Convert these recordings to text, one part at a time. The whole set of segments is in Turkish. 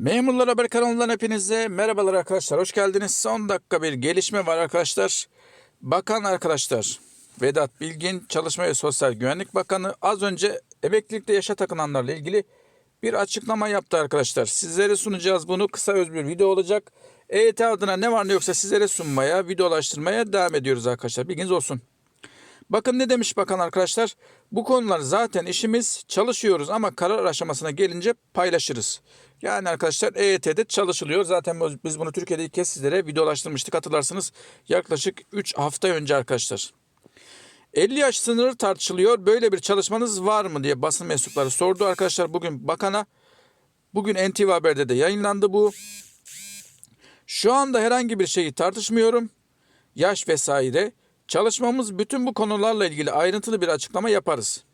Memurlar Haber kanalından hepinize merhabalar arkadaşlar. Hoş geldiniz. Son dakika bir gelişme var arkadaşlar. Bakan arkadaşlar Vedat Bilgin Çalışma ve Sosyal Güvenlik Bakanı az önce emeklilikte yaşa takılanlarla ilgili bir açıklama yaptı arkadaşlar. Sizlere sunacağız bunu. Kısa öz bir video olacak. EYT adına ne var ne yoksa sizlere sunmaya, videolaştırmaya devam ediyoruz arkadaşlar. Bilginiz olsun. Bakın ne demiş bakan arkadaşlar. Bu konular zaten işimiz çalışıyoruz ama karar aşamasına gelince paylaşırız. Yani arkadaşlar EYT'de çalışılıyor. Zaten biz bunu Türkiye'de ilk kez sizlere videolaştırmıştık hatırlarsınız. Yaklaşık 3 hafta önce arkadaşlar. 50 yaş sınırı tartışılıyor. Böyle bir çalışmanız var mı diye basın mensupları sordu arkadaşlar bugün bakana. Bugün NTV Haber'de de yayınlandı bu. Şu anda herhangi bir şeyi tartışmıyorum. Yaş vesaire. Çalışmamız bütün bu konularla ilgili ayrıntılı bir açıklama yaparız.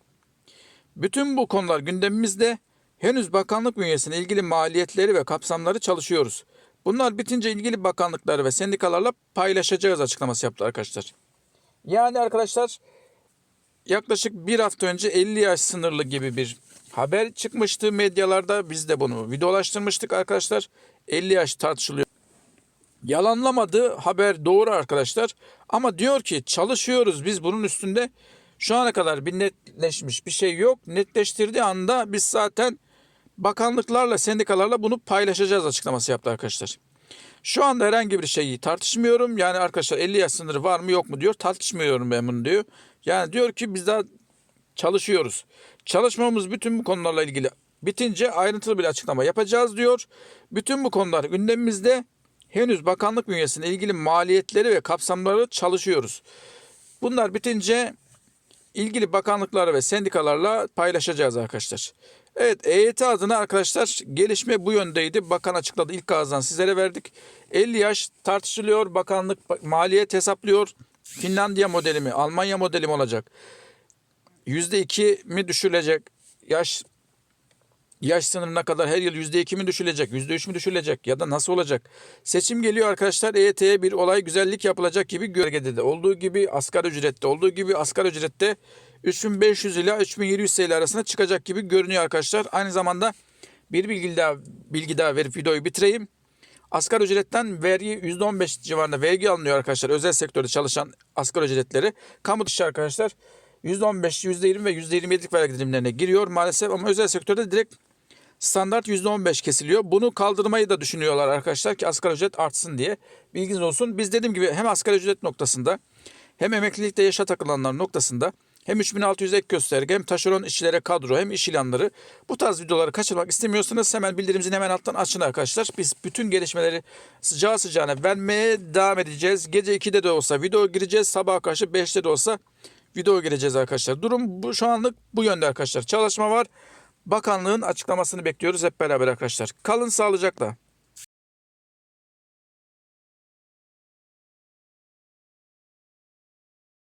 Bütün bu konular gündemimizde. Henüz bakanlık bünyesine ilgili maliyetleri ve kapsamları çalışıyoruz. Bunlar bitince ilgili bakanlıkları ve sendikalarla paylaşacağız açıklaması yaptı arkadaşlar. Yani arkadaşlar yaklaşık bir hafta önce 50 yaş sınırlı gibi bir haber çıkmıştı medyalarda. Biz de bunu videolaştırmıştık arkadaşlar. 50 yaş tartışılıyor. Yalanlamadı haber doğru arkadaşlar. Ama diyor ki çalışıyoruz biz bunun üstünde. Şu ana kadar bir netleşmiş bir şey yok. Netleştirdiği anda biz zaten bakanlıklarla, sendikalarla bunu paylaşacağız açıklaması yaptı arkadaşlar. Şu anda herhangi bir şeyi tartışmıyorum. Yani arkadaşlar 50 yaş sınırı var mı yok mu diyor. Tartışmıyorum ben bunu diyor. Yani diyor ki biz daha çalışıyoruz. Çalışmamız bütün bu konularla ilgili bitince ayrıntılı bir açıklama yapacağız diyor. Bütün bu konular gündemimizde. Henüz bakanlık bünyesine ilgili maliyetleri ve kapsamları çalışıyoruz. Bunlar bitince ilgili bakanlıklar ve sendikalarla paylaşacağız arkadaşlar. Evet EYT adına arkadaşlar gelişme bu yöndeydi. Bakan açıkladı ilk ağızdan sizlere verdik. 50 yaş tartışılıyor. Bakanlık maliyet hesaplıyor. Finlandiya modeli mi Almanya modeli mi olacak? %2 mi düşürülecek? Yaş yaş sınırına kadar her yıl %2 mi düşülecek, %3 mü düşülecek ya da nasıl olacak? Seçim geliyor arkadaşlar EYT'ye bir olay güzellik yapılacak gibi görgede de olduğu gibi asgari ücrette olduğu gibi asgari ücrette 3500 ila 3700 TL arasında çıkacak gibi görünüyor arkadaşlar. Aynı zamanda bir bilgi daha, bilgi daha verip videoyu bitireyim. Asgari ücretten vergi %15 civarında vergi alınıyor arkadaşlar. Özel sektörde çalışan asgari ücretleri. Kamu dışı arkadaşlar %15, %20 ve %27'lik vergi dilimlerine giriyor maalesef ama özel sektörde direkt standart %15 kesiliyor. Bunu kaldırmayı da düşünüyorlar arkadaşlar ki asgari ücret artsın diye. Bilginiz olsun. Biz dediğim gibi hem asgari ücret noktasında hem emeklilikte yaşa takılanlar noktasında hem 3600 ek gösterge hem taşeron işçilere kadro hem iş ilanları bu tarz videoları kaçırmak istemiyorsanız hemen bildirimizin hemen alttan açın arkadaşlar. Biz bütün gelişmeleri sıcağı sıcağına vermeye devam edeceğiz. Gece 2'de de olsa video gireceğiz. Sabaha karşı 5'te de olsa video gireceğiz arkadaşlar. Durum bu şu anlık bu yönde arkadaşlar. Çalışma var. Bakanlığın açıklamasını bekliyoruz hep beraber arkadaşlar. Kalın sağlıcakla.